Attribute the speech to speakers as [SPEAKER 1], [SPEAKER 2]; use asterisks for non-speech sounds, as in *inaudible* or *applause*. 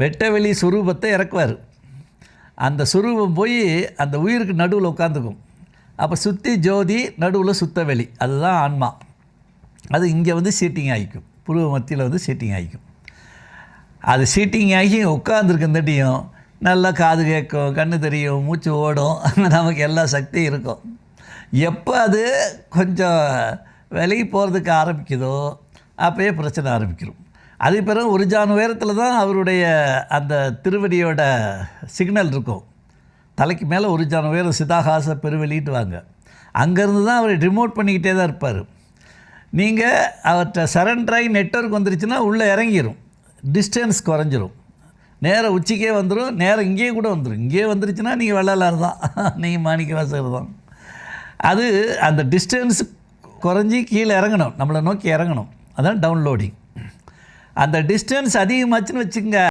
[SPEAKER 1] வெட்ட வெளி சுரூபத்தை இறக்குவார். அந்த சுரூபம் போய் அந்த உயிருக்கு நடுவில் உட்காந்துக்கும் அப்போ சுற்றி ஜோதி நடுவில் சுத்த வெளி அதுதான் ஆன்மா. அது இங்கே வந்து சீட்டிங் ஆகிக்கும். புருவ மத்தியில் வந்து சீட்டிங் ஆகிக்கும். அது சீட்டிங் ஆகி உட்காந்துருக்குந்தட்டியும் நல்லா காது கேட்கும் கண்ணு தெரியும் மூச்சு ஓடும். *laughs* நமக்கு எல்லா சக்தியும் இருக்கும். எப்போ அது கொஞ்சம் விலகி போகிறதுக்கு ஆரம்பிக்குதோ அப்போயே பிரச்சனை ஆரம்பிக்கிறோம் அதுக்கு பிறகு ஒரு ஜான் உயரத்தில் தான் அவருடைய அந்த திருவடியோட சிக்னல் இருக்கும். தலைக்கு மேலே ஒரு ஜான் உயரம் சிதாகாச பெருவெளிட்டு வாங்க அங்கேருந்து தான் அவர் ரிமோட் பண்ணிக்கிட்டே தான் இருப்பார். நீங்கள் அவர்கிட்ட சரண்டராகி நெட்ஒர்க் வந்துருச்சுன்னா உள்ளே இறங்கிரும். டிஸ்டன்ஸ் குறைஞ்சிரும். நேராக உச்சிக்கே வந்துடும் நேரம் இங்கேயே கூட வந்துடும் இங்கேயே வந்துருச்சுன்னா நீங்கள் வெள்ளலார் தான். *laughs* நீங்கள் மாணிக்க வாசகர் தான். அது அந்த டிஸ்டன்ஸ் குறைஞ்சி கீழே இறங்கணும். நம்மளை நோக்கி இறங்கணும். அதான் டவுன்லோடிங் அந்த டிஸ்டன்ஸ் அதிகமாச்சுன்னு வச்சுக்கோங்க.